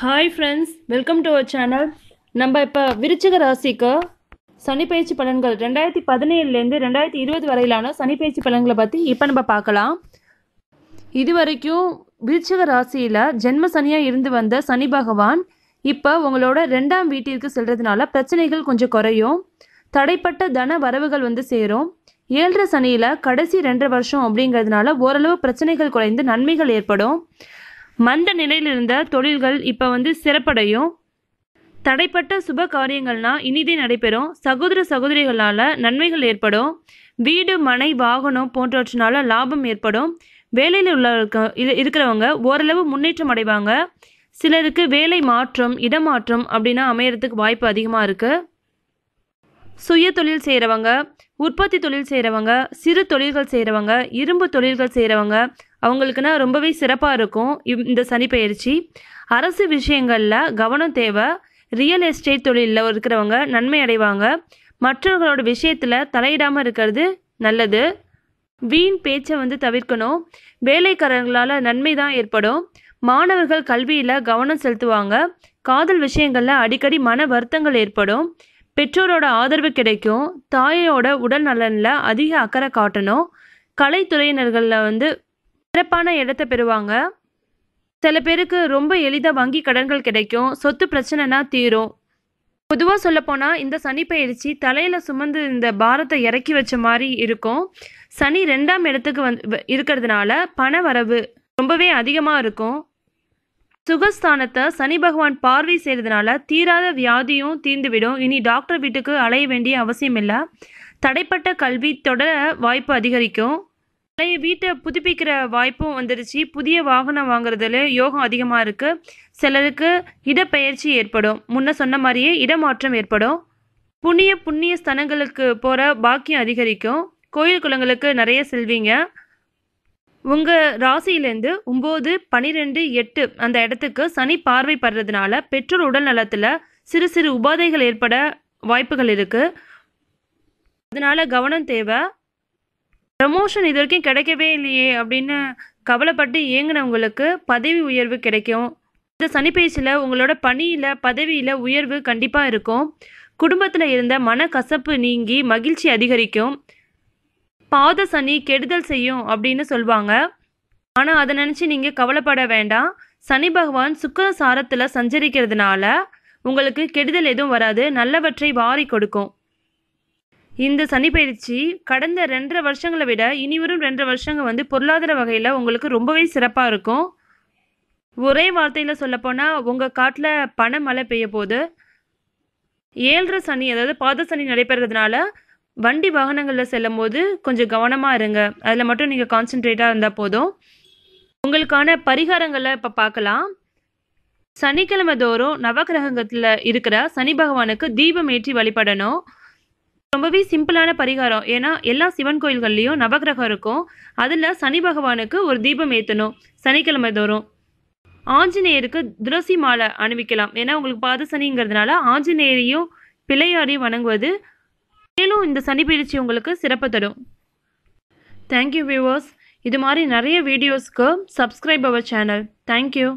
Hi friends welcome to our channel நம்ம இப்போ விருச்சிக ராசிக்கு சனிப்பயிற்சி பலன்கள் ரெண்டாயிரத்தி பதினேழுலேருந்து ரெண்டாயிரத்தி இருபது வரையிலான சனிப்பயிற்சி பலன்களை பற்றி இப்போ நம்ம பார்க்கலாம். இது வரைக்கும் விருச்சிக ராசியில் ஜென்ம சனியாக இருந்து வந்த சனி பகவான் இப்போ உங்களோட ரெண்டாம் வீட்டிற்கு செல்கிறதுனால பிரச்சனைகள் கொஞ்சம் குறையும். தடைப்பட்ட தன வரவுகள் வந்து சேரும். ஏழரை சனியில் கடைசி ரெண்டரை வருஷம் அப்படிங்கிறதுனால ஓரளவு பிரச்சனைகள் குறைந்து நன்மைகள் ஏற்படும். மந்த நிலையில் இருந்த தொழில்கள் இப்போ வந்து சிறப்படையும். தடைப்பட்ட சுப காரியங்கள்னா இனிதே நடைபெறும். சகோதர சகோதரிகளால் நன்மைகள் ஏற்படும். வீடு மனை வாகனம் போன்றவற்றினால லாபம் ஏற்படும். வேலையில் உள்ள இருக்கிறவங்க ஓரளவு முன்னேற்றம் அடைவாங்க. சிலருக்கு வேலை மாற்றம் இடமாற்றம் அப்படின்னா அமையறதுக்கு வாய்ப்பு அதிகமாக இருக்குது சுய தொழில் செய்கிறவங்க உற்பத்தி தொழில் செய்கிறவங்க சிறு தொழில்கள் செய்கிறவங்க இரும்பு தொழில்கள் செய்கிறவங்க அவங்களுக்குன்னா ரொம்பவே சிறப்பாக இருக்கும் இவ்- இந்த சனி பயிற்சி அரசு விஷயங்களில் கவனம் தேவை. ரியல் எஸ்டேட் தொழிலில் இருக்கிறவங்க நன்மை அடைவாங்க. மற்றவர்களோட விஷயத்தில் தலையிடாமல் இருக்கிறது நல்லது. வீண் பேச்சை வந்து தவிர்க்கணும். வேலைக்காரர்களால் நன்மை தான் ஏற்படும். மாணவர்கள் கல்வியில் கவனம் செலுத்துவாங்க. காதல் விஷயங்களில் அடிக்கடி மன வருத்தங்கள் ஏற்படும். பெற்றோரோட ஆதரவு கிடைக்கும். தாயோட உடல் நலனில் அதிக அக்கறை காட்டணும். கலைத்துறையினர்களில் வந்து சிறப்பான இடத்தை பெறுவாங்க. சில பேருக்கு ரொம்ப எளிதாக வங்கி கடன்கள் கிடைக்கும். சொத்து பிரச்சனைனா தீரும். பொதுவாக சொல்லப்போனால் இந்த சனி பயிற்சி தலையில் சுமந்து இந்த பாரத்தை இறக்கி வச்ச மாதிரி இருக்கும். சனி ரெண்டாம் இடத்துக்கு வந்து இருக்கிறதுனால பண வரவு ரொம்பவே அதிகமாக இருக்கும். சுகஸ்தானத்தை சனி பகவான் பார்வை செய்கிறதுனால தீராத வியாதியும் தீர்ந்துவிடும். இனி டாக்டர் வீட்டுக்கு அலைய வேண்டிய அவசியம் இல்லை தடைப்பட்ட கல்வி தொடர வாய்ப்பு அதிகரிக்கும். பழைய வீட்டை புதுப்பிக்கிற வாய்ப்பும் வந்துருச்சு. புதிய வாகனம் வாங்குறதுல யோகம் அதிகமாக இருக்குது சிலருக்கு இடப்பெயர்ச்சி ஏற்படும். முன்ன சொன்ன மாதிரியே இடமாற்றம் ஏற்படும். புண்ணிய புண்ணிய ஸ்தலங்களுக்கு போகிற பாக்கியம் அதிகரிக்கும். கோயில் குளங்களுக்கு நிறைய செல்வீங்க. உங்கள் ராசியிலேருந்து ஒம்பது பன்னிரெண்டு எட்டு அந்த இடத்துக்கு சனி பார்வை படுறதுனால பெற்றோர் உடல் நலத்தில் சிறு சிறு உபாதைகள் ஏற்பட வாய்ப்புகள் இருக்குது அதனால் கவனம் தேவை. ப்ரமோஷன் இது வரைக்கும் கிடைக்கவே இல்லையே அப்படின்னு கவலைப்பட்டு ஏங்கினவங்களுக்கு பதவி உயர்வு கிடைக்கும். இந்த சனிப்பயிற்சியில் உங்களோட பணியில் பதவியில் உயர்வு கண்டிப்பாக இருக்கும். குடும்பத்தில் இருந்த மன கசப்பு நீங்கி மகிழ்ச்சி அதிகரிக்கும். பாத சனி கெடுதல் செய்யும் அப்படின்னு சொல்லுவாங்க ஆனால் அதை நினச்சி நீங்கள் கவலைப்பட வேண்டாம். சனி பகவான் சுக்கர சாரத்தில் சஞ்சரிக்கிறதுனால உங்களுக்கு கெடுதல் எதுவும் வராது. நல்லவற்றை வாரி கொடுக்கும். இந்த சனி பயிற்சி கடந்த ரெண்டரை வருஷங்களை விட இனி வரும் ரெண்டரை வருஷங்கள் வந்து பொருளாதார வகையில் உங்களுக்கு ரொம்பவே சிறப்பாக இருக்கும். ஒரே வார்த்தையில் சொல்லப்போனால் உங்கள் காட்டில் பண மழை பெய்ய போகுது ஏழரை சனி அதாவது பாத சனி நடைபெறதுனால வண்டி வாகனங்களில் செல்லும் போது கொஞ்சம் கவனமாக இருங்க. அதில் மட்டும் நீங்கள் கான்சென்ட்ரேட்டாக இருந்தால் போதும். உங்களுக்கான பரிகாரங்களை இப்போ பார்க்கலாம். சனிக்கிழமை தோறும் நவகிரகத்தில் இருக்கிற சனி பகவானுக்கு தீபம் ஏற்றி வழிபடணும். ரொம்பவே சிம்பிளான பரிகாரம். ஏன்னா எல்லா சிவன் கோயில்கள்லேயும் நவகிரகம் இருக்கும். அதில் சனி பகவானுக்கு ஒரு தீபம் ஏற்றணும் சனிக்கிழமை தோறும். ஆஞ்சநேயருக்கு துளசி மாலை அணிவிக்கலாம். ஏன்னா உங்களுக்கு பாத சனிங்கிறதுனால ஆஞ்சநேயரையும் பிள்ளையாரையும் வணங்குவது மேலும் இந்த சனி பயிற்சி உங்களுக்கு சிறப்பு தரும். தேங்க்யூ வியூவர்ஸ் இது மாதிரி நிறைய வீடியோஸ்க்கு சப்ஸ்கிரைப் அவர் சேனல் தேங்க்யூ